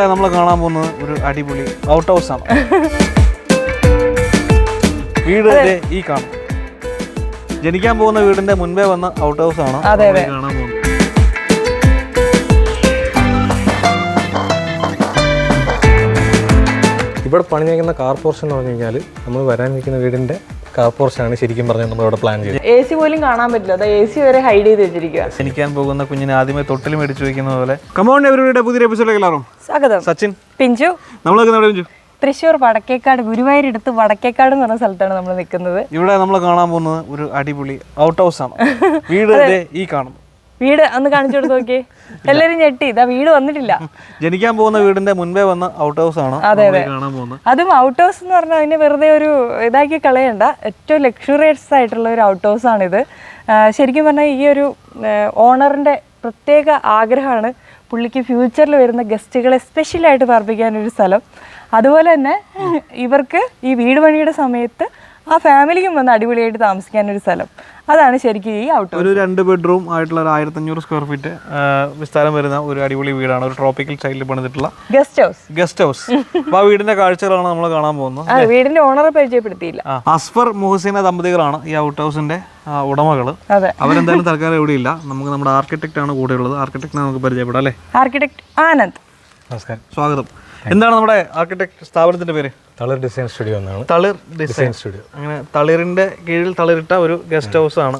ഇവിടെ നമ്മൾ കാണാൻ പോകുന്നത് ഒരു അടിപൊളി ഔട്ട് ഹൗസ് ആണ്. വീട് ഈ കാണും. ജനിക്കാൻ പോകുന്ന വീടിന്റെ മുൻപേ വന്ന ഔട്ട് ഹൗസ് ആണ്. കാണാൻ പോകുന്നത്. ഇവിടെ പണിഞ്ഞേക്കുന്ന കാർ പോർഷൻ എന്ന് പറഞ്ഞു കഴിഞ്ഞാൽ നമ്മൾ വരാനിരിക്കുന്ന വീടിന്റെ വീടിന്റെ കാർ പോർഷനാണ് ശരിക്കും പറഞ്ഞാൽ നമ്മളിവിടെ പ്ലാൻ ചെയ്തത്. എ സി പോലും കാണാൻ പറ്റില്ല. അത് എ സി വരെ ഹൈഡ് ചെയ്ത് വെച്ചിരിക്കുക ജനിക്കാൻ പോകുന്ന കുഞ്ഞിനെ ആദ്യമേ തൊട്ടിൽ മേടിച്ചു വെക്കുന്ന പോലെ. കമോൺ എവരുടെ പുതിയ എപ്പിസോഡിലേക്ക് എല്ലാവരും. സ്വാഗതം. സച്ചിൻ. പിഞ്ചു. നമ്മളൊക്കെ നമ്മുടെ പിഞ്ചു? തൃശ്ശൂർ വടക്കേക്കാട് ഗുരുവായൂരടുത്ത് വടക്കേക്കാട് എന്ന് പറഞ്ഞ സ്ഥലത്താണ് നമ്മൾ നിൽക്കുന്നത്. ഇവിടെ നമ്മൾ കാണാൻ പോകുന്നത് ഒരു അടിപൊളി ഔട്ട് ഹൗസ് ആണ്. വീട് ഈ കാണും വീട് ഒന്ന് കാണിച്ചു കൊടുത്ത് നോക്കിയേ. എല്ലാരും ഞെട്ടി. ഇതാ വീട് വന്നിട്ടില്ല. ജനിക്കാൻ പോകുന്ന വീടിന്റെ മുൻപേ വന്ന ഔട്ട് ഹൗസ് ആണ്? അതെ അതെ. അതും ഔട്ട് ഹൗസ് എന്ന് പറഞ്ഞാൽ അതിനെ വെറുതെ ഒരു ഇതാക്കി കളയണ്ട. ഏറ്റവും ലക്ഷറിയസ് ആയിട്ടുള്ള ഒരു ഔട്ട് ഹൗസ് ആണിത്. ശരിക്കും പറഞ്ഞാൽ ഈ ഒരു ഓണറിന്റെ പ്രത്യേക ആഗ്രഹമാണ് പുള്ളിക്ക് ഫ്യൂച്ചറിൽ വരുന്ന ഗസ്റ്റുകളെ സ്പെഷ്യലായിട്ട് പാർപ്പിക്കാൻ ഒരു സ്ഥലം. അതുപോലെ തന്നെ ഇവർക്ക് ഈ വീട് പണിയുടെ സമയത്ത് ആ ഫാമിലിക്കും വന്ന് അടിപൊളിയായിട്ട് താമസിക്കാൻ ഒരു സ്ഥലം. അതാണ് ശരിക്കും ഈ ഔട്ട് ഒരു രണ്ട് ബെഡ്റൂം ആയിട്ടുള്ള ഒരു ആയിരത്തഞ്ഞൂറ് സ്ക്വയർ ഫീറ്റ് വിസ്താരം വരുന്ന ഒരു അടിപൊളി വീടാണ്. ഒരു ട്രോപ്പിക്കൽ സ്റ്റൈലിൽ പണിതിട്ടുള്ള ഗസ്റ്റ് ഹൗസ്. Guest house. ആ വീടിന്റെ കാഴ്ചകളാണ് നമ്മൾ കാണാൻ പോകുന്നത് വീടിന്റെ ഓണറെ പരിചയപ്പെടുത്തിയില്ല. അസ്ഫർ മുഹസീന ദമ്പതികളാണ് ഈ ഔട്ട് ഹൗസിന്റെ ഉടമകൾ അവരെന്തായാലും തൽക്കാലം എവിടെയില്ല നമുക്ക് നമ്മുടെ ആർക്കിടെക്ട് ആണ് കൂടെ ഉള്ളത്. ആർക്കിടെക്റ്റിനെ നമുക്ക് പരിചയപ്പെടാം അല്ലേ? ആർക്കിടെക്ട് ആനന്ദ്. നമസ്കാരം. സ്വാഗതം. എന്താണ് നമ്മുടെ ആർക്കിടെക്ട് സ്ഥാപനത്തിന്റെ പേര്? തളർ ഡിസൈൻ സ്റ്റുഡിയോ എന്നാണ്. Thalir design studio. അങ്ങനെ തളിറിന്റെ കീഴിൽ തളിരിട്ട ഒരു ഗസ്റ്റ് ഹൗസ് ആണ്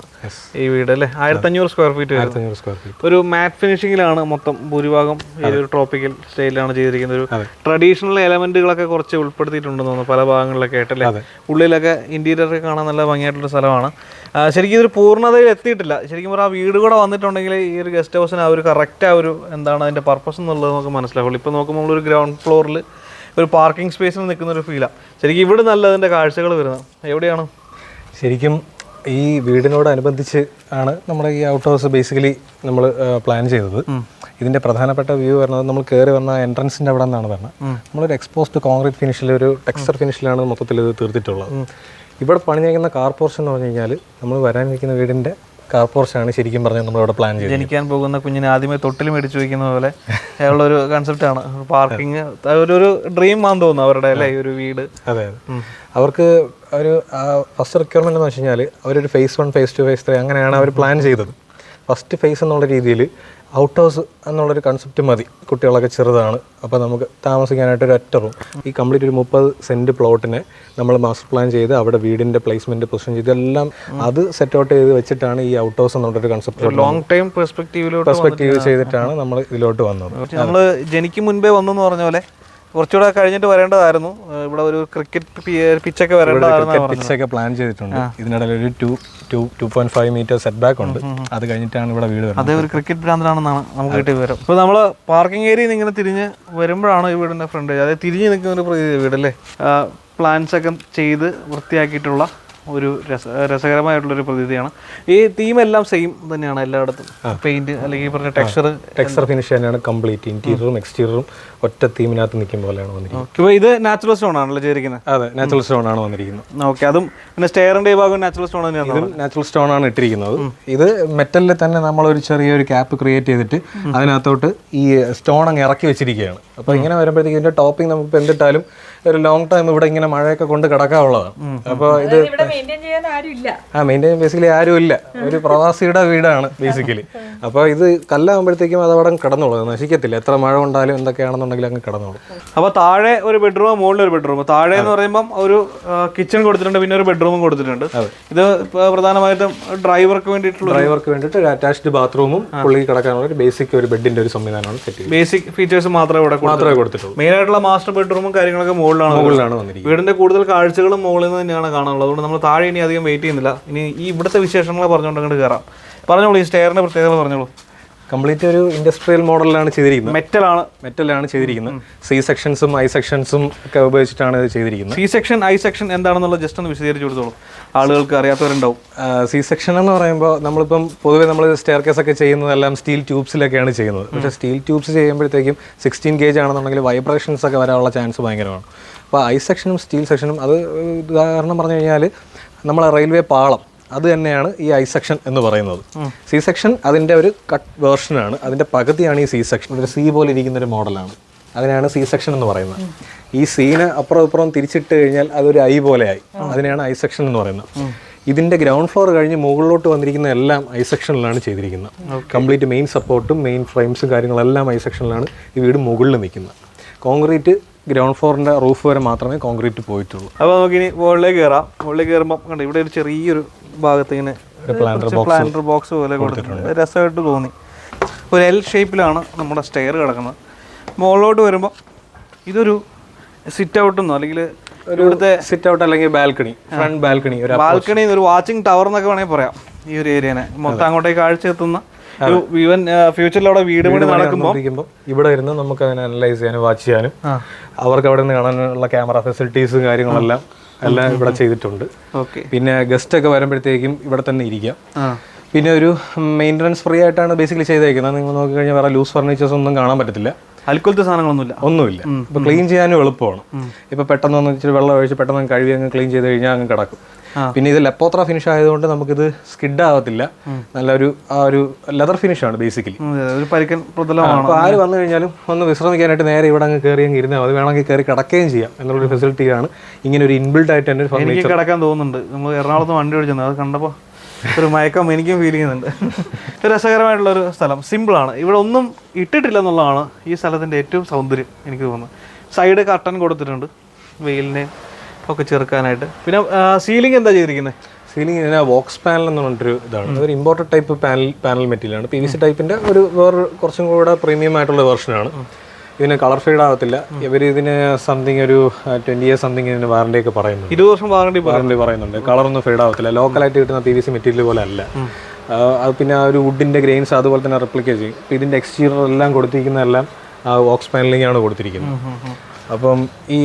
ഈ വീട് അല്ലേ? ആയിരത്തഞ്ഞൂറ് സ്ക്വയർ ഫീറ്റ് ആയിരത്തഞ്ഞൂറ് സ്ക്വയർ ഫീറ്റ് ഒരു മാറ്റ് ഫിനിഷിംഗിലാണ് മൊത്തം ഭൂരിഭാഗം ഈ ഒരു ട്രോപ്പിക്കൽ സ്റ്റൈലിലാണ് ചെയ്തിരിക്കുന്നത്. ഒരു ട്രഡീഷണൽ എലമെന്റുകളൊക്കെ കുറച്ച് ഉൾപ്പെടുത്തിയിട്ടുണ്ടെന്ന് തോന്നുന്നു പല ഭാഗങ്ങളിലൊക്കെ ആയിട്ടല്ലേ ഉള്ളിലൊക്കെ ഇന്റീരിയർ ഒക്കെ കാണാൻ നല്ല ഭംഗിയായിട്ടുള്ള സ്ഥലമാണ്. ശരിക്കും ഇതൊരു പൂർണതയിൽ എത്തിയിട്ടില്ല. ശരിക്കും പറഞ്ഞാൽ ആ വീട് കൂടെ വന്നിട്ടുണ്ടെങ്കിൽ ഈ ഒരു ഗസ്റ്റ് ഹൗസിന് ആ ഒരു കറക്റ്റ് ആ ഒരു എന്താണ് അതിന്റെ പർപ്പസ് എന്നുള്ളത് നമുക്ക് മനസ്സിലാവുള്ളൂ. ഇപ്പൊ നോക്കുമ്പോൾ ഒരു ഗ്രൗണ്ട് ഫ്ലോറിൽ ഒരു പാർക്കിംഗ് സ്പേസിൽ നിൽക്കുന്ന ഒരു ഫീലാണ് ശരിക്കും ഇവിടെ നല്ല അതിന്റെ കാഴ്ചകൾ വരുന്നത് എവിടെയാണ്? ശരിക്കും ഈ വീടിനോടനുബന്ധിച്ച് ആണ് നമ്മുടെ ഈ ഔട്ട് ഹൗസ് ബേസിക്കലി നമ്മൾ പ്ലാൻ ചെയ്തത്. ഇതിന്റെ പ്രധാനപ്പെട്ട വ്യൂ വരുന്നത് നമ്മൾ കയറി വന്ന എൻട്രൻസിന്റെ അവിടെ നിന്നാണ് പറഞ്ഞത്. നമ്മളൊരു എക്സ്പോസ്ഡ് കോൺക്രീറ്റ് ഫിനിഷിൽ ഒരു ടെക്സ്ചർ ഫിനിഷിലാണ് മൊത്തത്തിൽ ഇത് തീർത്തിട്ടുള്ളത്. ഇവിടെ പണിഞ്ഞേക്കുന്ന കാർ പോർഷൻ എന്ന് പറഞ്ഞു കഴിഞ്ഞാൽ നമ്മൾ വരാനിരിക്കുന്ന വീടിന്റെ കാർ പോർഷനാണ് ശരിക്കും പറഞ്ഞാൽ നമ്മളിവിടെ പ്ലാൻ ചെയ്തത്. ജനിക്കാൻ പോകുന്ന കുഞ്ഞിനെ ആദ്യമേ തൊട്ടിൽ മേടിച്ചു വയ്ക്കുന്ന പോലെ ഉള്ളൊരു കൺസെപ്റ്റാണ് പാർക്കിംഗ് ഒരു ഒരു ഡ്രീം ആണെന്ന് തോന്നുന്നു അവരുടെ അല്ലേ? ഒരു വീട്. അതെ അതെ. അവർക്ക് ഒരു ഫസ്റ്റ് റിക്വയർമെന്റ് എന്ന് വെച്ച് കഴിഞ്ഞാൽ അവരൊരു phase one phase two phase three അങ്ങനെയാണ് അവർ പ്ലാൻ ചെയ്തത്. ഫസ്റ്റ് ഫേസ് എന്നുള്ള രീതിയിൽ ഔട്ട് ഹൗസ് എന്നുള്ളൊരു കൺസെപ്റ്റ് മതി. കുട്ടികളൊക്കെ ചെറുതാണ്. അപ്പോൾ നമുക്ക് താമസിക്കാനായിട്ട് ഒരു ഒറ്റ റൂം ഈ കംപ്ലീറ്റ് ഒരു മുപ്പത് സെന്റ് പ്ലോട്ടിനെ നമ്മൾ മാസ്റ്റർ പ്ലാൻ ചെയ്ത് അവിടെ വീടിന്റെ പ്ലേസ്മെന്റ് പൊസിഷൻ ചെയ്ത് എല്ലാം അത് സെറ്റ് ഔട്ട് ചെയ്ത് വെച്ചിട്ടാണ് ഈ ഔട്ട് ഹൗസ് എന്നുള്ളൊരു കൺസെപ്റ്റ് ലോങ് ടൈം പെർസ്പെക്റ്റീവിലോട്ട് പെർസ്പെക്റ്റീവ് ചെയ്തിട്ടാണ് നമ്മൾ ഇതിലോട്ട് വന്നത്. നമ്മൾ ജനിക്കും മുൻപേ വന്നു പറഞ്ഞ പോലെ കുറച്ചുകൂടെ കഴിഞ്ഞിട്ട് വരേണ്ടതായിരുന്നു. ഇവിടെ ഒരു ക്രിക്കറ്റ് പിച്ചൊക്കെ വരേണ്ടതായിരുന്നു പിച്ചൊക്കെ പ്ലാൻ ചെയ്തിട്ടുണ്ട്. ഇതിനിടയിൽ ഒരു two two two point five metre set back ഉണ്ട് അത് കഴിഞ്ഞിട്ടാണ് ഇവിടെ വീട് വരുന്നത്. അതേ ഒരു ക്രിക്കറ്റ് ഭ്രാന്തനാണെന്നാണ് നമുക്ക് കിട്ടി വരും ഇപ്പോൾ നമ്മൾ പാർക്കിംഗ് ഏരിയയിൽ നിന്ന് ഇങ്ങനെ തിരിഞ്ഞ് വരുമ്പോഴാണ് ഈ വീടിന്റെ ഫ്രണ്ട് അതായത് തിരിഞ്ഞ് നിൽക്കുന്ന ഒരു വീടല്ലേ പ്ലാൻസ് ഒക്കെ ചെയ്ത് വൃത്തിയാക്കിയിട്ടുള്ള ഒരു രസ രസകരമായിട്ടുള്ളൊരു പ്രതീതിയാണ്. ഈ തീം എല്ലാം സെയിം തന്നെയാണ് എല്ലായിടത്തും. പെയിന്റ് അല്ലെങ്കിൽ പറഞ്ഞ ടെക്സ്ചർ ടെക്സ്ചർ ഫിനിഷ് തന്നെയാണ് കംപ്ലീറ്റ് ഇന്റീരിയറും എക്സ്റ്റീരിയറും ഒറ്റ തീമിനകത്ത് നിൽക്കും പോലെയാണ് വന്നിരിക്കുന്നത്. ഇത് നാച്ചുറൽ സ്റ്റോൺ ആണല്ലോ ചേരിക്കുന്നത് അതെ നാച്ചുറൽ സ്റ്റോൺ ആണ് വന്നിരിക്കുന്നത്. ഓക്കെ അതും പിന്നെ സ്റ്റെയറിന്റെ ഭാഗം നാച്ചുറൽ സ്റ്റോൺ തന്നെയാണ് ഇതും നാച്ചുറൽ സ്റ്റോൺ ആണ് ഇട്ടിരിക്കുന്നത്. ഇത് മെറ്റലിൽ തന്നെ നമ്മൾ ഒരു ചെറിയൊരു ക്യാപ്പ് ക്രിയേറ്റ് ചെയ്തിട്ട് അതിനകത്തോട്ട് ഈ സ്റ്റോൺ അങ്ങ് ഇറക്കി വെച്ചിരിക്കുകയാണ്. അപ്പോൾ ഇങ്ങനെ വരുമ്പോഴത്തേക്ക് ഇതിന്റെ ടോപ്പിംഗ് നമുക്ക് എന്തിട്ടാലും ഒരു ലോങ് ടൈം ഇവിടെ ഇങ്ങനെ മഴയൊക്കെ കൊണ്ട് കിടക്കാനുള്ളതാണ് അപ്പോൾ ഇത് ഇവിടെ മെയിന്റെയിൻ ചെയ്യാൻ ആരും ഇല്ല ആ മെയിന്റെയിൻ ബേസിക്കലി ആരും ഇല്ല ഒരു പ്രവാസിയുടെ വീടാണ് ബേസിക്കലി അപ്പോൾ ഇത് കല്ലാകുമ്പോഴത്തേക്കും അത് അവിടെ കിടന്നോളൂ. നശിക്കത്തില്ല. എത്ര മഴ കൊണ്ടാലും എന്തൊക്കെയാണെന്നുണ്ടെങ്കിൽ അങ്ങ് കിടന്നോളൂ. അപ്പോൾ താഴെ ഒരു ബെഡ്റൂം മുകളിൽ ഒരു ബെഡ്റൂം താഴെ എന്ന് പറയുമ്പോൾ ഒരു കിച്ചൺ കൊടുത്തിട്ടുണ്ട് പിന്നെ ഒരു ബെഡ്റൂമും കൊടുത്തിട്ടുണ്ട്. ഇത് പ്രധാനമായിട്ടും ഡ്രൈവർക്ക് വേണ്ടിയിട്ടുള്ള ഡ്രൈവർക്ക് വേണ്ടിയിട്ട് ഒരു അറ്റാച്ച്ഡ് ബാത്റൂമും പുള്ളി കിടക്കാനുള്ള ഒരു ബേസിക് ഒരു ബെഡിന്റെ ഒരു സംവിധാനമാണ് സെറ്റ് ബേസിക് ഫീച്ചേഴ്സ് മാത്രമേ ഇവിടെ മാത്രമേ കൊടുത്തിട്ടുള്ളൂ. മെയിൻ ആയിട്ടുള്ള മാസ്റ്റർ ബെഡ്റൂമും കാര്യങ്ങളൊക്കെ മുകളിലാണ് മുകളിലാണ് വന്നിരിക്കുന്നത്. വീടിന്റെ കൂടുതൽ കാഴ്ചകളും മുകളിൽ നിന്ന് തന്നെയാണ് കാണാനുള്ളത്. അതുകൊണ്ട് നമ്മൾ താഴെ ഇനി അധികം വെയിറ്റ് ചെയ്യുന്നില്ല. ഇനി ഈ ഇവിടുത്തെ വിശേഷങ്ങളെ പറഞ്ഞുകൊണ്ട് അങ്ങോട്ട് കയറാം പറഞ്ഞോളൂ ഈ സ്റ്റെയറിന്റെ പ്രത്യേകത പറഞ്ഞോളൂ. കംപ്ലീറ്റ് ഒരു ഇൻഡസ്ട്രിയൽ മോഡലിലാണ് ചെയ്തിരിക്കുന്നത്. മെറ്റലാണ്. മെറ്റലാണ് ചെയ്തിരിക്കുന്നത്. സി സെക്ഷൻസും ഐ സെക്ഷൻസും ഒക്കെ ഉപയോഗിച്ചിട്ടാണ് ഇത് ചെയ്തിരിക്കുന്നത്. സി സെക്ഷൻ ഐ സെക്ഷൻ എന്താണെന്നുള്ളത് ജസ്റ്റ് ഒന്ന് വിശദീകരിച്ച് കൊടുത്തോളൂ ആളുകൾക്ക് അറിയാത്തവരുണ്ടാവും. സി സെക്ഷൻ എന്ന് പറയുമ്പോൾ നമ്മളിപ്പം പൊതുവേ നമ്മൾ സ്റ്റെയർ കേസ് ഒക്കെ ചെയ്യുന്നതെല്ലാം സ്റ്റീൽ ട്യൂബ്സിലൊക്കെയാണ് ചെയ്യുന്നത്. പക്ഷേ സ്റ്റീൽ ട്യൂബ്സ് ചെയ്യുമ്പോഴത്തേക്കും സിക്സ്റ്റീൻ ഗേജ് ആണെന്നുണ്ടെങ്കിൽ വൈബ്രേഷൻസ് ഒക്കെ വരാനുള്ള ചാൻസ് ഭയങ്കരമാണ്. അപ്പോൾ ഐ സെക്ഷനും സ്റ്റീൽ സെക്ഷനും അത് ഉദാഹരണം പറഞ്ഞു കഴിഞ്ഞാൽ നമ്മളെ റെയിൽവേ പാളം. അത് തന്നെയാണ് ഈ ഐ സെക്ഷൻ എന്ന് പറയുന്നത്. സി സെക്ഷൻ അതിന്റെ ഒരു കട്ട് വേർഷനാണ് അതിന്റെ പകുതിയാണ് ഈ സി സെക്ഷൻ. ഒരു സി പോലെ ഇരിക്കുന്ന ഒരു മോഡലാണ്. അതിനാണ് സി സെക്ഷൻ എന്ന് പറയുന്നത്. ഈ സീന് അപ്പുറം ഇപ്പുറം തിരിച്ചിട്ട് കഴിഞ്ഞാൽ അതൊരു ഐ പോലെയായി അതിനാണ് ഐ സെക്ഷൻ എന്ന് പറയുന്നത്. ഇതിന്റെ ഗ്രൗണ്ട് ഫ്ലോർ കഴിഞ്ഞ് മുകളിലോട്ട് വന്നിരിക്കുന്ന എല്ലാം ഐ സെക്ഷനിലാണ് ചെയ്തിരിക്കുന്നത്. കംപ്ലീറ്റ് മെയിൻ സപ്പോർട്ടും മെയിൻ ഫ്രെയിംസും കാര്യങ്ങളെല്ലാം ഐ സെക്ഷനിലാണ് ഈ വീട് മുകളിൽ നിൽക്കുന്നത്. കോൺക്രീറ്റ് ഗ്രൗണ്ട് ഫ്ലോറിന്റെ റൂഫ് വരെ മാത്രമേ കോൺക്രീറ്റ് പോയിട്ടുള്ളൂ. അപ്പോൾ നമുക്കിനി മുകളിലേക്ക് കയറാം മുകളിലേക്ക് കയറുമ്പോൾ കണ്ടു ഇവിടെ ഒരു ചെറിയൊരു ഭാഗത്ത് ഇങ്ങനെ പ്ലാന്റർ ബോക്സ് പോലെ കൊടുത്തിട്ടുണ്ട്. രസമായിട്ട് തോന്നി. ഒരു എൽ ഷേപ്പിലാണ് നമ്മുടെ സ്റ്റെയർ കിടക്കുന്നത്. മുകളിലോട്ട് വരുമ്പോൾ ഇതൊരു സിറ്റ് ഔട്ടെന്നോ അല്ലെങ്കിൽ ഇവിടുത്തെ സിറ്റ് ഔട്ട് അല്ലെങ്കിൽ ബാൽക്കണി ഫ്രണ്ട് ബാൽക്കണി ബാൽക്കണി ഒരു വാച്ചിങ് ടവർ എന്നൊക്കെ വേണമെങ്കിൽ പറയാം ഈ ഒരു ഏരിയനെ മൊത്തം അങ്ങോട്ടേക്ക് കാഴ്ച എത്തുന്ന ഈവൻ ഫ്യൂച്ചറിൽ അവിടെ വീട് പണി നടക്കുമ്പോൾ ഇവിടെ ഇരുന്ന് നമുക്ക് അതിനെ അനലൈസ് ചെയ്യാനും വാച്ച് ചെയ്യാനും അവർക്ക് അവിടെ നിന്ന് കാണാനുള്ള ക്യാമറ ഫെസിലിറ്റീസും കാര്യങ്ങളെല്ലാം എല്ലാം ഇവിടെ ചെയ്തിട്ടുണ്ട്. പിന്നെ ഗസ്റ്റ് ഒക്കെ വരുമ്പോഴത്തേക്കും ഇവിടെ തന്നെ ഇരിക്കാം. പിന്നെ ഒരു മെയിന്റനൻസ് ഫ്രീ ആയിട്ടാണ് ബേസിക്കലി ചെയ്തേക്കുന്നത്. നിങ്ങൾ നോക്കി കഴിഞ്ഞാൽ വേറെ ലൂസ് ഫർണിച്ചേഴ്സ് ഒന്നും കാണാൻ പറ്റത്തില്ല. അൽക്കുലത്തെ സാധനങ്ങളൊന്നുമില്ല. ഒന്നുമില്ല. ഇപ്പൊ ക്ലീൻ ചെയ്യാനും എളുപ്പമാണ്. ഇപ്പൊ പെട്ടെന്ന് ഒന്ന് ഇച്ചിരി വെള്ളം ഒഴിച്ച് പെട്ടെന്ന് കഴുകി അങ്ങ് ക്ലീൻ ചെയ്ത് കഴിഞ്ഞാൽ അങ്ങ് കിടക്കും. പിന്നെ ഇത് ലെപ്പോത്ര ഫിനിഷ് ആയതുകൊണ്ട് നമുക്കിത് സ്കിഡ് ആവത്തില്ല. നല്ലൊരു ആ ഒരു ലെതർ ഫിനിഷ് ആണ് ബേസിക്കലി ഒരു പരിക്കൻ പ്രതലമാണ്. അപ്പൊ ആര് വന്നു കഴിഞ്ഞാലും ഒന്ന് വിശ്രമിക്കാനായിട്ട് നേരെ ഇവിടെ അങ്ങ് കയറി അങ്ങ് ഇരുന്നാൽ മതി. വേണമെങ്കിൽ കയറി കിടക്കുകയും ചെയ്യാം എന്നുള്ളൊരു ഫെസിലിറ്റിയാണ് ഇങ്ങനെ ഒരു ഇൻബിൽഡ് ആയിട്ട് തന്നെ ഫർണിച്ചർ എനിക്ക് കിടക്കാൻ തോന്നുന്നുണ്ട്. നമ്മൾ എറണാകുളത്ത് വണ്ടി ഓടിച്ചത് അത് കണ്ടപ്പോൾ ഒരു മയക്കം എനിക്കും ഫീൽ ചെയ്യുന്നുണ്ട്. ഒരു രസകരമായിട്ടുള്ള ഒരു സ്ഥലം സിമ്പിളാണ് ഇവിടെ ഒന്നും ഇട്ടിട്ടില്ല എന്നുള്ളതാണ് ഈ സ്ഥലത്തിന്റെ ഏറ്റവും സൗന്ദര്യം എനിക്ക് തോന്നുന്നത്. സൈഡ് കർട്ടൻ കൊടുത്തിട്ടുണ്ട്. വെയിലിനെ ഒക്കെ ചേർക്കാനായിട്ട് പിന്നെ സീലിംഗ് എന്താ ചെയ്തിരിക്കുന്നത് സീലിംഗ് ഇതിനെ വോക്സ് പാനൽ എന്ന് പറഞ്ഞിട്ടൊരു ഇതാണ്. ഒരു ഇമ്പോർട്ടഡ് ടൈപ്പ് പാനൽ പാനൽ മെറ്റീരിയലാണ് പി വി സി ടൈപ്പിന്റെ ഒരു വേറെ കുറച്ചും കൂടെ പ്രീമിയം ആയിട്ടുള്ള വെർഷനാണ് ഇതിന് കളർ ഫെയ്ഡ് ആവത്തില്ല. ഇവർ ഇതിന് സംതിങ് ഒരു ട്വന്റി ഇയർ സംതിങ് ഇതിന് വാറണ്ടി ഒക്കെ പറയുന്നു ഇരുപത് വർഷം വാറണ്ടി വാറണ്ടി പറയുന്നുണ്ട്. കളറൊന്നും ഒന്നും ഫെയ്ഡ് ആവത്തില്ല. ലോക്കലായിട്ട് കിട്ടുന്ന പി വി സി മെറ്റീരിയൽ പോലെ അല്ല. അത് പിന്നെ ആ ഒരു വുഡിന്റെ ഗ്രെയിൻസ് അതുപോലെ തന്നെ റെപ്ലിക്കേറ്റ് ചെയ്യും. ഇതിന്റെ ഇതിന്റെ എക്സ്റ്റീരിയർ എല്ലാം കൊടുത്തിരിക്കുന്നതെല്ലാം ആ വോക്സ് പാനലിംഗ് ആണ് കൊടുത്തിരിക്കുന്നത്. അപ്പം ഈ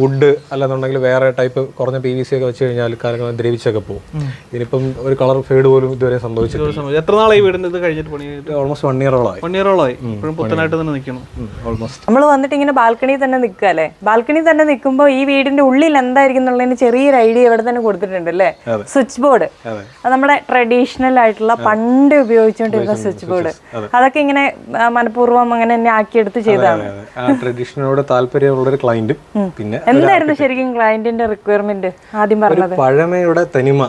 വുഡ് അല്ലെന്നുണ്ടെങ്കിൽ വേറെ ടൈപ്പ് കുറഞ്ഞ പി വി സി ഒക്കെ വെച്ച് കഴിഞ്ഞാൽ കാര്യങ്ങൾ ദ്രവിച്ചൊക്കെ പോകും. ഇതിനിപ്പം ഒരു കളർ ഫേഡ് പോലും ഇതുവരെ സംഭവിച്ചിട്ടില്ല. എത്ര നാളായി വീടിന് ഇത് കഴിഞ്ഞിട്ട് പണി ഓൾമോസ്റ്റ് വൺ ഇയറോളായി വൺ ഇയറോളമായി ഇപ്പോഴും പുത്തനായിട്ട് തന്നെ നിൽക്കണം ഓൾമോസ്റ്റ് നമ്മൾ വന്നിട്ട് ഇങ്ങനെ ബാൽക്കണി തന്നെ നിൽക്കുക അല്ലേ? ബാൽക്കണി തന്നെ നിൽക്കുമ്പോൾ ഈ വീടിന്റെ ഉള്ളിൽ എന്തായിരിക്കും എന്നുള്ളതിന് ചെറിയൊരു ഐഡിയ ഇവിടെ തന്നെ കൊടുത്തിട്ടുണ്ട് അല്ലേ? Switch board. അതെ. നമ്മുടെ ട്രഡീഷണൽ ആയിട്ടുള്ള പണ്ട് ഉപയോഗിച്ചുകൊണ്ടിരുന്ന സ്വിച്ച് ബോർഡ്. അതൊക്കെ ഇങ്ങനെ മനഃപൂർവം അങ്ങനെ തന്നെ ആക്കിയെടുത്ത് ചെയ്തതാണ്. താല്പര്യമുള്ളൊരു ക്ലയന്റും പിന്നെ എന്തായിരുന്നു ശരിക്കും ക്ലയന്റിന്റെ റിക്വയർമെന്റ് ആദ്യം പറഞ്ഞത്? പഴമയുടെ തനിമ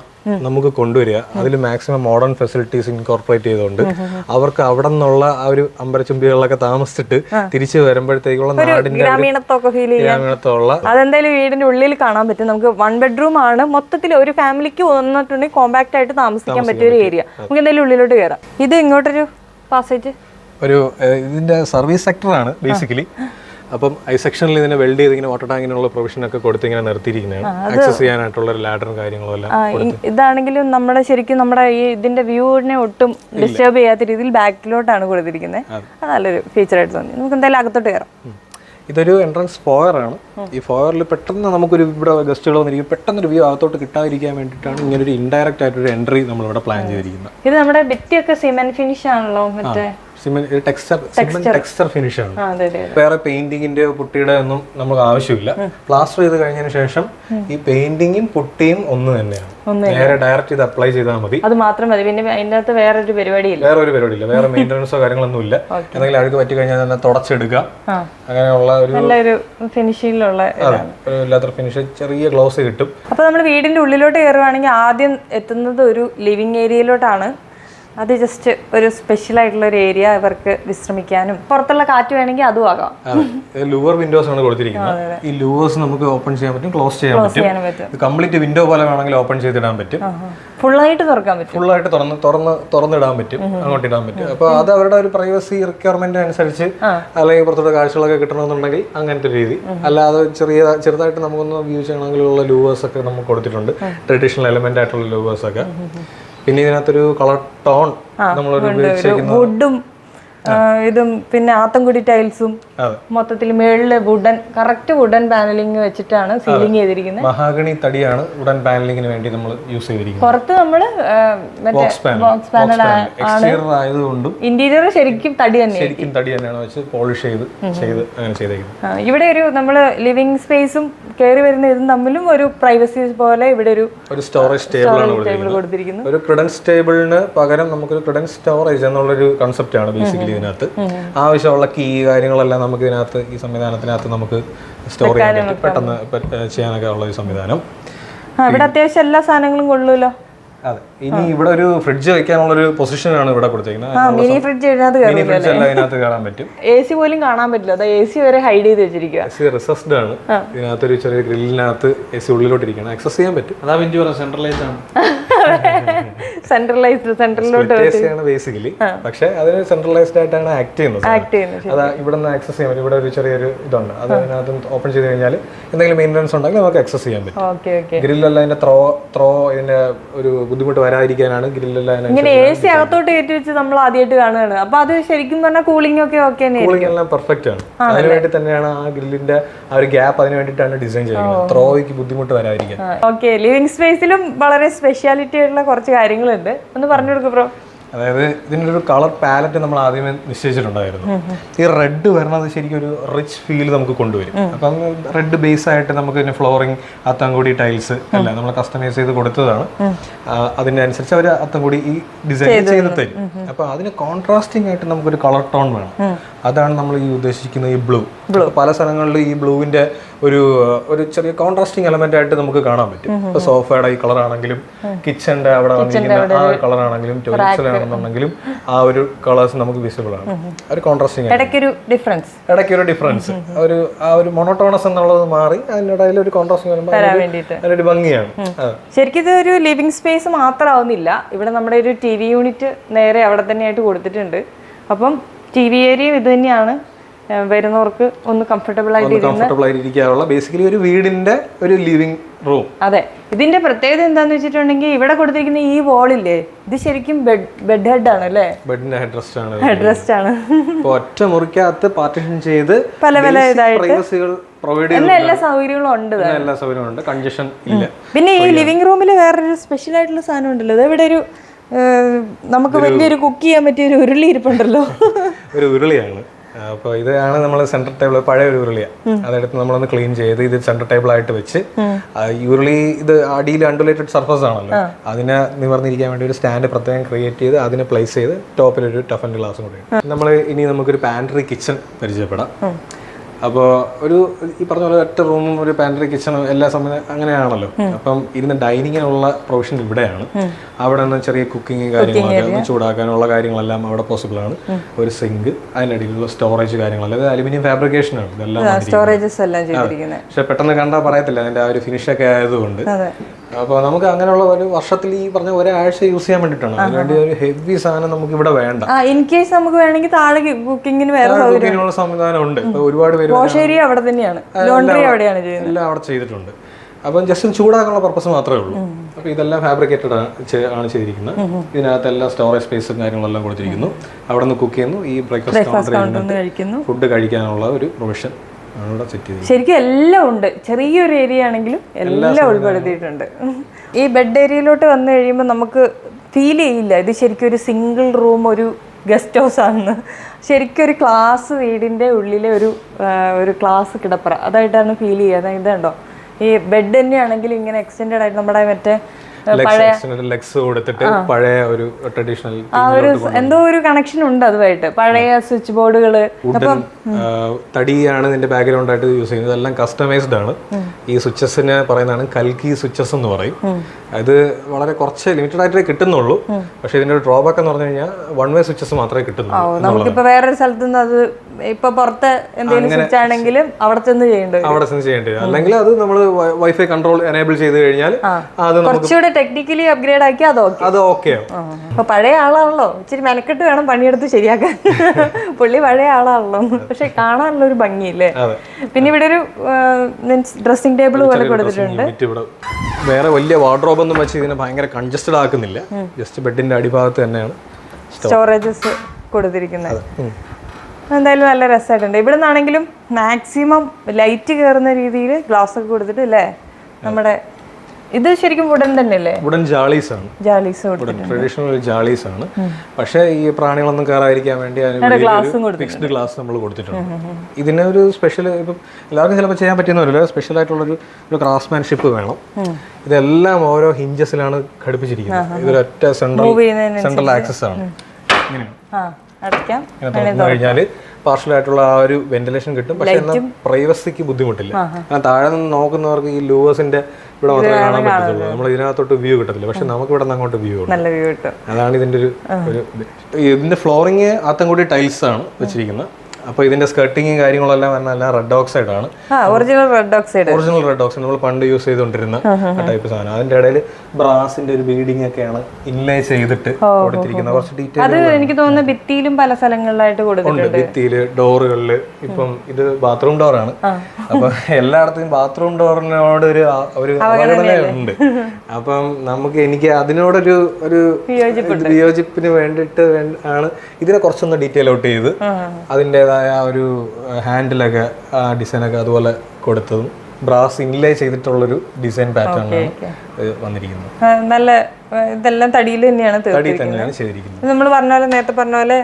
നമുക്ക് കൊണ്ടുവരിക. അതിൽ മാക്സിമം മോഡേൺ ഫെസിലിറ്റീസ് ഇൻകോർപ്പറേറ്റ് ചെയ്തുകൊണ്ട് അവർക്ക് അവിടെ നിന്നുള്ള ആ ഒരു അമ്പരച്ചുംബികളിലൊക്കെ താമസിച്ചിട്ട് തിരിച്ചു വരുമ്പോഴത്തേക്കുള്ള നാടിന്റെ ഒരു അതെന്തായാലും വീടിന്റെ ഉള്ളിൽ കാണാൻ പറ്റും. നമുക്ക് വൺ ബെഡ്റൂം ആണ്. മൊത്തത്തിൽ ഒരു ഫാമിലിക്ക് വന്നിട്ടുണ്ടെങ്കിൽ കോമ്പാക്ട് ആയിട്ട് താമസിക്കാൻ പറ്റിയ ഒരു ഏരിയ നമുക്ക് എന്തായാലും ഉള്ളിലോട്ട് കയറാം ഇത് ഇങ്ങോട്ടൊരു പാസേജ് ഒരു ഇതിന്റെ സർവീസ് സെക്ടറാണ് ബേസിക്കലി അപ്പം ഐ സെക്ഷനിൽ ഇതിനെ വെൽഡ് ചെയ്ത് ഇങ്ങനെ വാട്ടർ ടാങ്കിനുള്ള പ്രൊവിഷൻ ഒക്കെ കൊടുത്ത് ഇങ്ങനെ നിർത്തിയിരിക്കുന്നതാണ് ആക്സസ് ചെയ്യാനായിട്ടുള്ള ഒരു ലാഡറും കാര്യങ്ങളും എല്ലാം ആ, ഇതാണെങ്കിലും നമ്മുടെ ശരിക്കും നമ്മുടെ ഈ ഇതിന്റെ വ്യൂവിനെ ഒട്ടും ഡിസ്റ്റർബ് ചെയ്യാത്ത രീതിയിൽ ബാക്കിലോട്ടാണ് കൊടുത്തിരിക്കുന്നത് അത്. ഫീച്ചർ ആയിട്ട് തോന്നി. നമുക്ക് എന്തായാലും അകത്തോട്ട് കയറാം. ഇതൊരു എൻട്രൻസ് ഫോയർ ആണ്. ഈ ഫോയറിൽ പെട്ടെന്ന് നമുക്കൊരു ഇവിടെ ഗസ്റ്റുകൾ വന്നിരിക്കും. പെട്ടെന്ന് ഒരു വ്യൂ അകത്തോട്ട് കിട്ടാതിരിക്കാൻ വേണ്ടിയിട്ടാണ് ഇങ്ങനെ ഒരു ഇൻഡയറക്റ്റ് ആയിട്ടൊരു എൻട്രി നമ്മൾ ഇവിടെ പ്ലാൻ ചെയ്തിരിക്കുന്നത് ഇത് നമ്മുടെ ഭിത്തിയൊക്കെ സിമെന്റ് ഫിനിഷ് ആണല്ലോ മറ്റേ? Cement texture texture. ഫിനിഷ് ആണ് വേറെ പെയിന്റിങ്ങിന്റെ പുട്ടിയുടെ ഒന്നും നമുക്ക് ആവശ്യമില്ല. പ്ലാസ്റ്റർ ചെയ്ത് കഴിഞ്ഞതിന് ശേഷം ഈ പെയിന്റിങ്ങും പുട്ടിയും ഒന്ന് തന്നെയാണ്. നേരെ ഡയറക്റ്റ് ഇത് അപ്ലൈ ചെയ്താൽ മതി. അത് മാത്രം മതി. പിന്നെ അതിന്റെ അകത്ത് ഒരു പരിപാടിയില്ല. വേറെ ഒരു പരിപാടിയില്ല. വേറെ മെയിന്റനൻസോ കാര്യങ്ങളൊന്നും ഇല്ല. എന്തെങ്കിലും അഴുക്ക് പറ്റി കഴിഞ്ഞാൽ തന്നെ തുടച്ചെടുക്കുക. അങ്ങനെയുള്ള ഒരു നല്ലൊരു ഫിനിഷിങ്ങിലുള്ള ഒരു ലെതർ ഫിനിഷ് ചെറിയ ഗ്ലോസ് കിട്ടും. അപ്പൊ നമ്മൾ വീടിന്റെ ഉള്ളിലോട്ട് കയറുവാണെങ്കിൽ ആദ്യം എത്തുന്നത് ഒരു ലിവിംഗ് ഏരിയയിലോട്ടാണ്. അത് ജസ്റ്റ് ഒരു സ്പെഷ്യൽ ആയിട്ടുള്ള ഒരു ഏരിയ ഇവർക്ക് വിശ്രമിക്കാനും പുറത്തുള്ള കാറ്റ് വേണമെങ്കിൽ അതും ആകാം. ലൂവർ വിൻഡോസ് ആണ് കൊടുത്തിരിക്കുന്നത്. ഈ ലൂവേഴ്സ് നമുക്ക് ഓപ്പൺ ചെയ്യാൻ പറ്റും ക്ലോസ് ചെയ്യാൻ പറ്റും. കംപ്ലീറ്റ് വിൻഡോ പോലെ വേണമെങ്കിൽ ഓപ്പൺ ചെയ്തിടാൻ പറ്റും. ഫുൾ ആയിട്ട് തുറക്കാൻ പറ്റും. ഫുൾ ആയിട്ട് തുറന്ന് തുറന്ന് തുറന്നിടാൻ പറ്റും. അങ്ങോട്ട് ഇടാൻ പറ്റും. അപ്പൊ അത് അവരുടെ ഒരു പ്രൈവസി റിക്വയർമെന്റ് അനുസരിച്ച് അല്ലെങ്കിൽ പുറത്തോട്ട് കാഴ്ചകളൊക്കെ കിട്ടണമെന്നുണ്ടെങ്കിൽ അങ്ങനത്തെ രീതി. അല്ലാതെ ചെറിയ ചെറുതായിട്ട് നമുക്കൊന്ന് വ്യൂ ചെയ്യണമെങ്കിലുള്ള ലൂവേഴ്സ് ഒക്കെ നമുക്ക് കൊടുത്തിട്ടുണ്ട്. ട്രഡീഷണൽ എലമെന്റ് ആയിട്ടുള്ള ലൂവേഴ്സ് ഒക്കെ. പിന്നെ ഇതിനകത്തൊരു കളർ ടോൺ നമ്മളൊരു ഉപയോഗിച്ചിരിക്കുന്നത് വുഡും ഇതും പിന്നെ ആത്തൻകുടി ടൈൽസും മൊത്തത്തിൽ മേളിൽ വുഡൻ കറക്റ്റ് വുഡൻ പാനലിംഗ് വെച്ചിട്ടാണ് സീലിംഗ് ചെയ്തിരിക്കുന്നത്. മഹാഗണി തടിയാണ് വുഡൻ പാനലിങ്ങിന് വേണ്ടി നമ്മൾ യൂസ് ചെയ്തിരിക്കുന്നത്. പുറത്ത് നമ്മൾ ബോക്സ് പാനൽ ആയതുകൊണ്ടും ഇന്റീരിയർ ശരിക്കും തടി തന്നെ ശരിക്കും തടി തന്നെയാണ് വെച്ച് പോളിഷ് ചെയ്ത് ചെയ്ത് അങ്ങനെ ചെയ്തേക്കുന്നത്. ഇവിടെ ഒരു നമ്മൾ ലിവിംഗ് സ്പേസും കയറി വരുന്ന ഇതും തമ്മിലും ഒരു പ്രൈവസി പോലെ ഇവിടെ ഒരു ഒരു സ്റ്റോറേജ് ടേബിൾ ആണ് ടേബിൾ കൊടുത്തിരിക്കുന്നു ഒരു ക്രിഡൻസ് ടേബിളിന് പകരം നമുക്കൊരു ക്രിഡൻസ് സ്റ്റോറേജ് എന്നുള്ളൊരു കൺസെപ്റ്റ് ആണ് ബേസിക്കലി ഇതിനകത്ത്. ആവശ്യമുള്ള കീ കാര്യങ്ങളെല്ലാം നമുക്ക് ഇതിനകത്ത് ഈ സംവിധാനത്തിനകത്ത് നമുക്ക് സ്റ്റോർ ചെയ്യാൻ പറ്റും. പെട്ടെന്ന് ചെയ്യാനൊക്കെ ഉള്ള ഒരു സംവിധാനം. ആ ഇവിടെ അത്യാവശ്യം എല്ലാ സാധനങ്ങളും കൊള്ളൂലോ? അതെ. ഇനി ഇവിടെ ഒരു ഫ്രിഡ്ജ് വെക്കാനുള്ള ഒരു പൊസിഷനാണ് ഇവിടെ കൊടുത്തേക്കുന്നത്. മിനി ഫ്രിഡ്ജ് ഇതിനകത്ത് മിനി കയറും ഫ്രിഡ്ജ് എല്ലാം ഇതിനകത്ത് കയറാൻ പറ്റും. എ സി പോലും കാണാൻ പറ്റില്ല. അതാ എ സി വരെ ഹൈഡ് ചെയ്ത് വെച്ചിരിക്കുക റിസസ്ഡ് ആണ്. ഇതിനകത്തൊരു ചെറിയ ഗ്രില്ലിനകത്ത് എ സി ഉള്ളിലോട്ടിരിക്കണം എക്സസ് ആക്സസ് ചെയ്യാൻ പറ്റും. അതാ പറയാം സെൻട്രലൈസ് ആണ്. സെൻട്രലൈസ്ഡ് സെൻട്രലിലോട്ട് ബേസിക്കലി പക്ഷെ അതിന് സെൻട്രലൈസ്ഡ് ആയിട്ടാണ് ആക്ട് ചെയ്യുന്നത്. ആക്ട് ചെയ്യുന്നത് അത് ഇവിടെ നിന്ന് ആക്സസ് ചെയ്യാൻ പറ്റും. ഇവിടെ ഒരു ചെറിയൊരു ഇതുണ്ട്. അത് അതിനകത്ത് ഓപ്പൺ ചെയ്ത് കഴിഞ്ഞാൽ എന്തെങ്കിലും മെയിന്റനൻസ് ഉണ്ടെങ്കിൽ നമുക്ക് ആക്സസ് ചെയ്യാൻ പറ്റും. ഓക്കെ ഓക്കെ ഗ്രില്ലെല്ലാം അതിന്റെ ത്രോ ത്രോ ഇതിന്റെ ഒരു ബുദ്ധിമുട്ട് വരാതിരിക്കാനാണ് ഗ്രില്ലെല്ലാം ഇങ്ങനെ എ സി അകത്തോട്ട് കയറ്റി വെച്ച് നമ്മൾ ആദ്യമായിട്ട് കാണുകയാണ്. അപ്പൊ അത് ശരിക്കും പറഞ്ഞാൽ കൂളിംഗ് ഒക്കെ ഓക്കെ കൂളിംഗ് എല്ലാം പെർഫെക്റ്റ് ആണ്. അതിനു വേണ്ടി തന്നെയാണ് ആ ഗ്രില്ലിന്റെ ആ ഒരു ഗ്യാപ്പ് അതിന് വേണ്ടിയിട്ടാണ് ഡിസൈൻ ചെയ്യുന്നത്. ത്രോയ്ക്ക് ബുദ്ധിമുട്ട് വരാതിരിക്കാൻ. ഓക്കെ ലിവിംഗ് സ്പേസിലും വളരെ സ്പെഷ്യാലിറ്റി ആയിട്ടുള്ള കുറച്ച് കാര്യങ്ങളുണ്ട്. ഒന്ന് പറഞ്ഞു കൊടുക്കും ബ്രോ അതായത് ഇതിനൊരു കളർ പാലറ്റ് നമ്മൾ ആദ്യമേ നിശ്ചയിച്ചിട്ടുണ്ടായിരുന്നു. ഈ റെഡ് വരണത് ശരിക്കും ഒരു റിച്ച് ഫീൽ നമുക്ക് കൊണ്ടുവരും. അപ്പം റെഡ് ബേസ് ആയിട്ട് നമുക്ക് ഇതിന് ഫ്ലോറിംഗ് അത്തംകൂടി ടൈൽസ് അല്ല നമ്മൾ കസ്റ്റമൈസ് ചെയ്ത് കൊടുത്തതാണ്. അതിന്റെ അനുസരിച്ച് അവർ അത്തംകൂടി ഈ ഡിസൈൻ ചെയ്ത് തരും. അപ്പം അതിന് കോൺട്രാസ്റ്റിംഗ് ആയിട്ട് നമുക്കൊരു കളർ ടോൺ വേണം. അതാണ് നമ്മൾ ഈ ഉദ്ദേശിക്കുന്ന ഈ ബ്ലൂ പല സ്ഥലങ്ങളിൽ ഈ ബ്ലൂവിന്റെ ഒരു ഒരു ചെറിയ കോൺട്രാസ്റ്റിംഗ് എലമെന്റ് ആയിട്ട് നമുക്ക് കാണാൻ പറ്റും. ഇപ്പൊ സോഫയുടെ ഈ കളർ ആണെങ്കിലും കിച്ചന്റെ അവിടെ വന്നിരിക്കുന്ന ആ കളർ ആണെങ്കിലും ടോയ്ലറ്റ്സിലാണെന്നുണ്ടെങ്കിലും ആ ഒരു കളേഴ്സ് നമുക്ക് വിസിബിൾ ആണ്. ഒരു കോൺട്രാസ്റ്റിംഗ് ഇടയ്ക്കൊരു ഡിഫറൻസ് ഡിഫറൻസ് ഒരു ആ ഒരു മൊണോട്ടോണസ് എന്നുള്ളത് മാറി അതിനിടയിൽ ഒരു കോൺട്രാസ്റ്റിംഗ് വരുമ്പോൾ ഭംഗിയാണ്. ശരിക്കും ഇത് ഒരു ലിവിംഗ് സ്പേസ് മാത്രമാവുന്നില്ല. ഇവിടെ നമ്മുടെ ഒരു ടി വി യൂണിറ്റ് നേരെ അവിടെ തന്നെയായിട്ട് കൊടുത്തിട്ടുണ്ട്. അപ്പം ടി വി ഏരിയയും ഇത് തന്നെയാണ്. വരുന്നവർക്ക് ഒന്ന് കംഫർട്ടബിൾ ആയിട്ട് കംഫർട്ടബിൾ ആയിട്ട് ഇരിക്കാനുള്ള ബേസിക്കലി ഒരു വീടിന്റെ ഒരു ലിവിംഗ് റൂം അതെ. ഇതിന്റെ പ്രത്യേകത എന്താന്ന് വെച്ചിട്ടുണ്ടെങ്കിൽ ഇവിടെ കൊടുത്തിരിക്കുന്ന ഈ വോളില്ലേ ഇത് ശരിക്കും ബെഡ് ബെഡ് ഹെഡ് ആണ് അല്ലേ? ബെഡിന്റെ ഹെഡ് റെസ്റ്റ് ആണ്. ഹെഡ് റെസ്റ്റ് ആണ് ഒറ്റ മുറിക്കകത്ത് പാർട്ടിഷൻ ചെയ്ത് പല പല ഇതായിട്ട് പ്രൊവൈഡ് എല്ലാ സൗകര്യങ്ങളും ഉണ്ട് എല്ലാ സൗകര്യവും ഉണ്ട്. കൺജഷൻ ഇല്ല. പിന്നെ ഈ ലിവിംഗ് റൂമിൽ വേറൊരു സ്പെഷ്യൽ ആയിട്ടുള്ള സാധനം ഉണ്ടല്ലോ. അത് ഇവിടെ ഒരു നമുക്ക് വലിയൊരു കുക്ക് ചെയ്യാൻ പറ്റിയ ഒരു ഉരുളി ഇരിപ്പുണ്ടല്ലോ. ഒരു ഉരുളിയാണ്. അപ്പോൾ ഇതാണ് നമ്മൾ സെന്റർ ടേബിൾ പഴയ ഒരു ഉരുളിയാണ് അതെടുത്ത് നമ്മളൊന്ന് ക്ലീൻ ചെയ്ത് ഇത് സെന്റർ ടേബിൾ ആയിട്ട് വെച്ച് ഉരുളി ഇത് അടിയിൽ അണ്ടുലേറ്റഡ് സർഫസ് ആണല്ലോ. അതിനെ നിവർന്നിരിക്കാൻ വേണ്ടി ഒരു സ്റ്റാൻഡ് പ്രത്യേകം ക്രിയേറ്റ് ചെയ്ത് അതിനെ പ്ലേസ് ചെയ്ത് ടോപ്പിൽ ഒരു ടഫ് ആൻഡ് ഗ്ലാസും കൂടെ നമ്മൾ ഇനി നമുക്കൊരു പാൻട്രി കിച്ചൺ പരിചയപ്പെടാം. അപ്പോൾ ഒരു ഈ പറഞ്ഞ പോലെ ഒറ്റ റൂമും ഒരു പാൻട്രി കിച്ചണും എല്ലാ സമയം അങ്ങനെയാണല്ലോ. അപ്പം ഇരുന്ന് ഡൈനിങ്ങിനുള്ള പ്രൊവിഷൻ ഇവിടെയാണ്. അവിടെ നിന്ന് ചെറിയ കുക്കിംഗ് കാര്യങ്ങളൊക്കെ ചൂടാക്കാനുള്ള കാര്യങ്ങളെല്ലാം അവിടെ പോസിബിൾ ആണ്. ഒരു സിങ്ക് അതിനടിയിലുള്ള സ്റ്റോറേജ് കാര്യങ്ങളെല്ലാം. ഇത് അലുമിനിയം ഫാബ്രിക്കേഷൻ ആണ്. ഇതെല്ലാം പക്ഷെ പെട്ടെന്ന് കണ്ടാൽ പറയത്തില്ല. അതിന്റെ ആ ഒരു ഫിനിഷ് ഒക്കെ ആയതുകൊണ്ട്. അപ്പോൾ നമുക്ക് അങ്ങനെയുള്ള ഒരു വർഷത്തിൽ ഈ പറഞ്ഞ ഒരാഴ്ച യൂസ് ചെയ്യാൻ വേണ്ടിയിട്ടാണ്. അതിനുവേണ്ടി ഒരു ഹെവി സാധനം നമുക്ക് ഇവിടെ വേണ്ട. ഇൻ കേസ് നമുക്ക് വേണമെങ്കിൽ താഴെ കുക്കിങ്ങിന് വേറെ കുക്കിങ്ങിനുള്ള സംവിധാനം ഉണ്ട്. ഒരുപാട് പേര് വാഷ് അവിടെ തന്നെയാണ്. ലോണ്ടറി അവിടെയാണ് ചെയ്യുന്നത്. എല്ലാം അവിടെ ചെയ്തിട്ടുണ്ട്. അപ്പം ജസ്റ്റ് ചൂടാക്കാനുള്ള പർപ്പസ് മാത്രമേ ഉള്ളൂ. അപ്പോൾ ഇതെല്ലാം ഫാബ്രിക്കേറ്റഡ് ആണ് ചെയ്തിരിക്കുന്നത്. ഇതിനകത്ത് എല്ലാ സ്റ്റോറേജ് സ്പേസും കാര്യങ്ങളെല്ലാം കൊടുത്തിരിക്കുന്നു. അവിടെ നിന്ന് കുക്ക് ചെയ്യുന്നു. ഈ ബ്രേക്ക്ഫാസ്റ്റ് കഴിക്കുന്നു. ഫുഡ് കഴിക്കാനുള്ള ഒരു പ്രൊവിഷൻ ശരിക്കും എല്ലാം ഉണ്ട്. ചെറിയൊരു ഏരിയ ആണെങ്കിലും എല്ലാം ഉൾപ്പെടുത്തിയിട്ടുണ്ട്. ഈ ബെഡ് ഏരിയയിലോട്ട് വന്നു കഴിയുമ്പോൾ നമുക്ക് ഫീൽ ചെയ്യില്ല. ഇത് ശരിക്കും ഒരു സിംഗിൾ റൂം ഒരു ഗസ്റ്റ് ഹൗസ് ആണെന്ന്. ശരിക്കും ഒരു ക്ലാസ് വീടിന്റെ ഉള്ളിലെ ഒരു ഒരു ക്ലാസ് കിടപ്പറ. അതായിട്ടാണ് ഫീൽ ചെയ്യുക. ഇതുണ്ടോ ഈ ബെഡ് തന്നെയാണെങ്കിൽ ഇങ്ങനെ എക്സ്റ്റെൻഡ് ആയിട്ട് നമ്മുടെ മറ്റേ ലെഗ്സ് കൊടുത്തിട്ട് പഴയ ഒരു ട്രഡീഷണൽ ആ ഒരു എന്തോ ഒരു കണക്ഷൻ ഉണ്ട് അതുമായിട്ട്. പഴയ സ്വിച്ച് ബോർഡുകൾ തടിയാണ് ഇതിന്റെ ബാക്ക്ഗ്രൗണ്ട് ആയിട്ട് യൂസ് ചെയ്യുന്നത്. എല്ലാം കസ്റ്റമൈസ്ഡ് ആണ്. ഈ സ്വിച്ചസിന് പറയുന്നതാണ് കൽക്കി സ്വിച്ചസ് എന്ന് പറയും. അത് വളരെ കുറച്ച് ലിമിറ്റഡ് ആയിട്ടേ കിട്ടുന്നുള്ളൂ. പക്ഷേ ഇതിന്റെ ഒരു ഡ്രോബാക്ക് എന്ന് പറഞ്ഞു കഴിഞ്ഞാൽ വൺ വേ സ്വിച്ചസ് മാത്രമേ കിട്ടുന്നുള്ളൂ നമുക്കിപ്പോ വേറൊരു സ്ഥലത്തുനിന്ന് അത് ഇപ്പൊ പുറത്ത് എന്തെങ്കിലും സ്വിച്ച് ആണെങ്കിലും അവിടെ ചെന്ന് ചെയ്യേണ്ടത് അവിടെ ചെന്ന് ചെയ്യേണ്ടി വരും. അല്ലെങ്കിൽ അത് നമ്മൾ വൈഫൈ കൺട്രോൾ എനേബിൾ ചെയ്ത് കഴിഞ്ഞാൽ അത് കുറച്ചുകൂടെ ടെക്നിക്കലി അപ്ഗ്രേഡ് ആക്കി അത് ഓക്കെ അത് ഓക്കെ അപ്പൊ പഴയ ആളാണല്ലോ. ഇച്ചിരി മെനക്കെട്ട് വേണം പണിയെടുത്ത് ശരിയാക്കാൻ. പുള്ളി പഴയ ആളാണല്ലോ. പക്ഷെ കാണാനുള്ള ഒരു ഭംഗിയില്ലേ. പിന്നെ ഇവിടെ ഒരു മീൻസ് ഡ്രസ്സിംഗ് ടേബിൾ പോലെ കൊടുത്തിട്ടുണ്ട്. വേറെ വലിയ വാർഡ്രോബ് ഒന്നും വെച്ച് ഇതിനെ ഭയങ്കര കൺജസ്റ്റഡ് ആക്കുന്നില്ല. ജസ്റ്റ് ബെഡിന്റെ അടിഭാഗത്ത് തന്നെയാണ്. സ്റ്റോറേജസ് കൊടുത്തിരിക്കുന്നത്. എന്തായാലും നല്ല രസമായിട്ടുണ്ട്. ഇവിടെ നിന്നാണെങ്കിലും മാക്സിമം ലൈറ്റ് കയറുന്ന രീതിയിൽ ഗ്ലാസ് ഒക്കെ കൊടുത്തിട്ട് അല്ലേ നമ്മുടെ ഇത് ശരിക്കും വുഡൻ തന്നെയല്ലേ? വുഡൻ ജാളീസ് ആണ്. ജാളീസ് ട്രഡീഷണൽ ജാളീസ് ആണ്. പക്ഷേ ഈ പ്രാണികളൊന്നും കയറാതിരിക്കാൻ വേണ്ടി ഫിക്സ്ഡ് ഗ്ലാസ് നമ്മൾ കൊടുത്തിട്ടുണ്ട്. ഇതിന് ഒരു സ്പെഷ്യൽ ഇപ്പം എല്ലാവർക്കും ചിലപ്പോൾ ചെയ്യാൻ പറ്റുന്നവരല്ല സ്പെഷ്യൽ ആയിട്ടുള്ള ഒരു ക്രാഫ്റ്റ്മാൻഷിപ്പ് വേണം. ഇതെല്ലാം ഓരോ ഹിഞ്ചസിലാണ് ഘടിപ്പിച്ചിരിക്കുന്നത്. ഇതൊരൊറ്റ സെൻട്രൽ സെൻട്രൽ ആക്സസ് ആണ്. ഇങ്ങനെയാണ്. അടയ്ക്കാം. കഴിഞ്ഞാൽ പാർഷ്യൽ ആയിട്ടുള്ള ആ ഒരു വെന്റിലേഷൻ കിട്ടും. പക്ഷെ എന്നാൽ പ്രൈവസിക്ക് ബുദ്ധിമുട്ടില്ല. കാരണം താഴെ നിന്ന് നോക്കുന്നവർക്ക് ഈ ലൂവേഴ്സിന്റെ ഇവിടെ മാത്രമേ കാണാൻ പറ്റത്തുള്ളൂ. നമ്മൾ ഇതിനകത്തോട്ട് വ്യൂ കിട്ടത്തില്ല. പക്ഷെ നമുക്ക് ഇവിടെ നിന്ന് അങ്ങോട്ട് വ്യൂ കിട്ടും. അതാണ് ഇതിന്റെ ഒരു ഒരു ഇത്. ഇതിന്റെ ഫ്ലോറിങ് അത്തംകൂടി ടൈൽസ് ആണ് വെച്ചിരിക്കുന്നത്. അപ്പൊ ഇതിന്റെ സ്കർട്ടിങ്ങും കാര്യങ്ങളെല്ലാം വന്നാൽ റെഡ് ഓക്സൈഡ് ആണ്. Original red oxide original red oxide നമ്മൾ പണ്ട് യൂസ് ചെയ്തുകൊണ്ടിരുന്ന ടൈപ്പ് സാധനം. അതിന്റെ ഇടയിൽ ബ്രാസിന്റെ ഒരു ബീഡിംഗ് ഒക്കെയാണ് ഇൻലേ ചെയ്തിട്ട് കൊടുത്തിരിക്കുന്നത്. കുറച്ച് ഡീറ്റെയിൽ അത് എനിക്ക് തോന്നുന്നു ഭിത്തിയിലും പല സ്ഥലങ്ങളിലായിട്ട് കൊടുക്കുന്നുണ്ട് കൊടുത്തിട്ടുണ്ട്. ഭിത്തിയിൽ ഡോറുകളിൽ. ഇപ്പം ഇത് ബാത്റൂം ഡോറാണ് അപ്പൊ എല്ലായിടത്തും ബാത്റൂം ഡോറിനോട് ഒരു ഒരു അവഗണനയുണ്ട്. അപ്പം നമുക്ക് എനിക്ക് അതിനോടൊരു ഒരു വിയോജിപ്പിന് വേണ്ടിയിട്ട് ആണ് ഇതിനെ കുറച്ചൊന്ന് ഡീറ്റെയിൽ ഔട്ട് ചെയ്ത് അതിന്റെതായ ഒരു ഹാൻഡിലൊക്കെ ആ ഡിസൈനൊക്കെ അതുപോലെ കൊടുത്തതും ബ്രാസ് ഇൻലേ ചെയ്തിട്ടുള്ളൊരു ഡിസൈൻ പാറ്റേൺ വന്നിരിക്കുന്നത്. നല്ല ഇതെല്ലാം തടിയിൽ തന്നെയാണ് തടി തന്നെയാണ് ചെയ്തിരിക്കുന്നത്. നമ്മൾ പറഞ്ഞ പോലെ നേരത്തെ പറഞ്ഞ പോലെ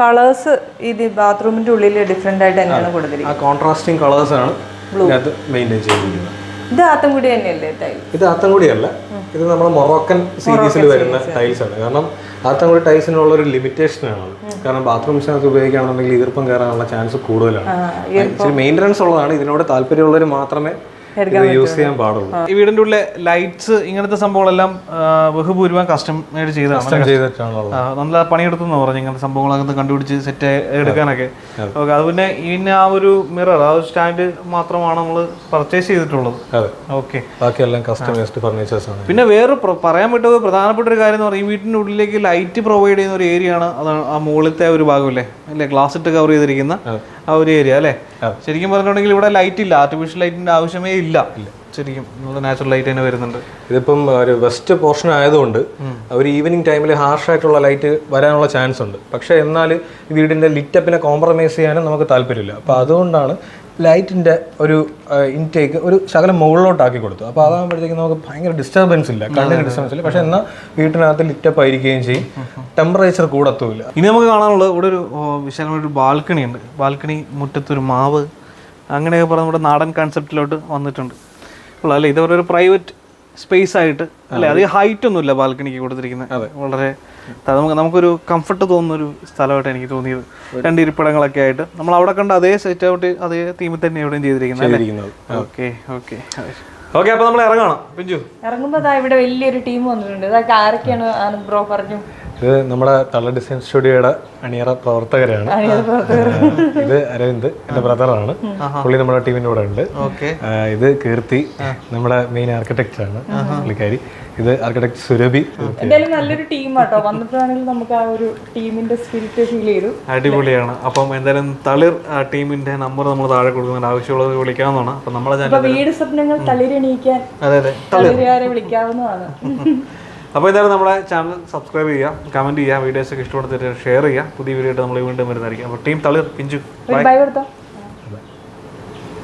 കളേഴ്സ് ഇത് ബാത്റൂമിന്റെ ഉള്ളിൽ ഡിഫറെന്റ് ആയിട്ട് തന്നെയാണ് കൊടുത്തിരിക്കുന്നത് ആ കോൺട്രാസ്റ്റിംഗ് കളേഴ്സ് ആണ് ഇതിനകത്ത് മെയിന്റെയിൻ ചെയ്തിരിക്കുന്നത്. ഇത് ആത്തൻകുടി കൂടി തന്നെയല്ലേ ഇത് ആത്തൻകുടിയല്ല ഇത് നമ്മൾ മൊറോക്കൻ സീരീസിൽ വരുന്ന ടൈൽസ് ആണ്. കാരണം ആത്തൻകുടി ടൈൽസിനുള്ള ഒരു ലിമിറ്റേഷൻ ആണ്. കാരണം ബാത്റൂംസിനകത്ത് ഉപയോഗിക്കുകയാണെന്നുണ്ടെങ്കിൽ ഈർപ്പം കയറാനുള്ള ചാൻസ് കൂടുതലാണ്. മെയിന്റനൻസ് ഉള്ളതാണ്. ഇതിനോട് താല്പര്യമുള്ളവർ മാത്രമേ യൂസ് ചെയ്യാൻ പാടുള്ളൂ. ഈ വീടിന്റെ ഉള്ളിലെ ലൈറ്റ്സ് ഇങ്ങനത്തെ സംഭവങ്ങളെല്ലാം ബഹുഭൂരിഭാഗം കസ്റ്റം മേഡ് ചെയ്തതാണ് നല്ല പണിയെടുത്തെന്ന് പറഞ്ഞു ഇങ്ങനത്തെ സംഭവങ്ങളൊക്കെ കണ്ടുപിടിച്ച് സെറ്റ് എടുക്കാനൊക്കെ. ഓക്കെ അത് പിന്നെ ഇതിന് ആ ഒരു മിറർ ആ ഒരു സ്റ്റാൻഡ് മാത്രമാണ് നമ്മൾ പർച്ചേസ് ചെയ്തിട്ടുള്ളത്. ഓക്കെ. ബാക്കിയെല്ലാം കസ്റ്റമൈസ്ഡ് ഫർണിച്ചേഴ്സ് ആണ്. പിന്നെ വേറെ പറയാൻ പറ്റുന്നത് പ്രധാനപ്പെട്ട ഒരു കാര്യം എന്ന് പറഞ്ഞാൽ ഈ വീട്ടിന്റെ ഉള്ളിലേക്ക് ലൈറ്റ് പ്രൊവൈഡ് ചെയ്യുന്ന ഒരു ഏരിയ ആണ് അതാണ് ആ മുകളിലത്തെ ഒരു ഭാഗമല്ലേ അല്ലേ? ഗ്ലാസ് ഇട്ട് കവർ ചെയ്തിരിക്കുന്ന ആ ഒരു ഏരിയ അല്ലേ? ശരിക്കും പറഞ്ഞിട്ടുണ്ടെങ്കിൽ ഇവിടെ ലൈറ്റ് ഇല്ല. ആർട്ടിഫിഷ്യൽ ലൈറ്റിന്റെ ആവശ്യമേ ഇല്ല. ശരിക്കും നാച്ചുറൽ ലൈറ്റ് തന്നെ വരുന്നുണ്ട്. ഇതിപ്പം ഒരു വെസ്റ്റ് പോർഷൻ ആയതുകൊണ്ട് ഒരു ഈവനിങ് ടൈമിൽ ഹാർഷ് ആയിട്ടുള്ള ലൈറ്റ് വരാനുള്ള ചാൻസ് ഉണ്ട്. പക്ഷേ എന്നാൽ വീടിന്റെ ലിറ്റപ്പിനെ കോംപ്രമൈസ് ചെയ്യാനും നമുക്ക് താല്പര്യമില്ല. അപ്പോൾ അതുകൊണ്ടാണ് ലൈറ്റിന്റെ ഒരു ഇൻടേക്ക് ഒരു ശകലം മുകളിലോട്ടാക്കി കൊടുത്തു. അപ്പോൾ അതാകുമ്പോഴത്തേക്കും നമുക്ക് ഭയങ്കര ഡിസ്റ്റർബൻസ് ഇല്ല. കണ്ണിന് ഡിസ്റ്റർബൻസ് ഇല്ല. പക്ഷേ എന്നാൽ വീട്ടിനകത്ത് ലിറ്റപ്പ് ആയിരിക്കുകയും ചെയ്യും. ടെമ്പറേച്ചർ കൂടത്തുമില്ല. ഇനി നമുക്ക് കാണാനുള്ളത് ഇവിടെ ഒരു വിശാലമായൊരു ബാൽക്കണി ഉണ്ട്. ബാൽക്കണി മുറ്റത്തൊരു മാവ്. അങ്ങനെയൊക്കെ പറഞ്ഞ നമ്മുടെ നാടൻ കൺസെപ്റ്റിലോട്ട് വന്നിട്ടുണ്ട്. ഉള്ള അല്ലേ? ഇതൊരു പ്രൈവറ്റ് സ്പേസ് ആയിട്ട് അല്ലേ? അധികം ഹൈറ്റ് ഒന്നുമില്ല ബാൽക്കണിക്ക് കൊടുത്തിരിക്കുന്നത്. വളരെ നമുക്ക് നമുക്കൊരു കംഫർട്ട് തോന്നുന്ന ഒരു സ്ഥലമായിട്ട് എനിക്ക് തോന്നിയത്. രണ്ട് ഇരിപ്പിടങ്ങളൊക്കെ ആയിട്ട്. നമ്മൾ അവിടെ കണ്ട അതേ സെറ്റ് ഔട്ട് അതേ തീമിൽ തന്നെ എവിടെയും ചെയ്തിരിക്കുന്നത് ഓക്കെ ഓക്കെ ഓക്കെ അപ്പൊ നമ്മൾ ഇറങ്ങണം. പിഞ്ചു. ഇറങ്ങുമ്പോ ഇവിടെ വലിയൊരു ടീം വന്നിട്ടുണ്ട്. ഇതൊക്കെ ആരൊക്കെയാണ് ബ്രോ പറഞ്ഞു? ഇത് നമ്മുടെ തള്ള ഡിസൈൻ സ്റ്റുഡിയോയുടെ അണിയറ പ്രവർത്തകരാണ്. ഇത് അരവിന്ദ് എന്റെ ബ്രദറാണ്. പുള്ളി നമ്മുടെ ടീമിന്റെ കൂടെ ഉണ്ട്. ഓക്കെ. ഇത് കീർത്തി നമ്മുടെ മെയിൻ ആർക്കിടെക്റ്റ് ആണ് പുള്ളിക്കാരി. ഇത് ആർക്കിടെക്ട് സുരഭി. എന്തായാലും നല്ലൊരു ടീമാട്ടോ. വന്നിട്ടാണെങ്കിൽ നമുക്ക് ആ ഒരു ടീമിന്റെ സ്പിരിറ്റ് ഫീൽ ചെയ്തു. അടിപൊളിയാണ്. അപ്പം എന്തായാലും തളിർ ആ ടീമിന്റെ നമ്പർ നമ്മൾ താഴെ കൊടുക്കുന്നുണ്ട്. ആവശ്യമുള്ളത് വിളിക്കാവുന്നതാണ്. അപ്പൊ നമ്മളെ വീട് സ്വപ്നങ്ങൾ തളിരെണീക്കാൻ അതെ അതെ. തളിരുകാരെ വിളിക്കാവുന്നതാണ്. അപ്പോൾ എന്തായാലും നമ്മുടെ ചാനൽ സബ്സ്ക്രൈബ് ചെയ്യുക കമന്റ് ചെയ്യുക വീഡിയോസ് ഒക്കെ ഇഷ്ടപ്പെടുത്തിട്ട് ഷെയർ ചെയ്യുക. പുതിയ വീഡിയോ ആയിട്ട് നമ്മൾ വീണ്ടും വരുന്നതായിരിക്കും. അപ്പോൾ ടീം തളിർ പിഞ്ചു. ബൈ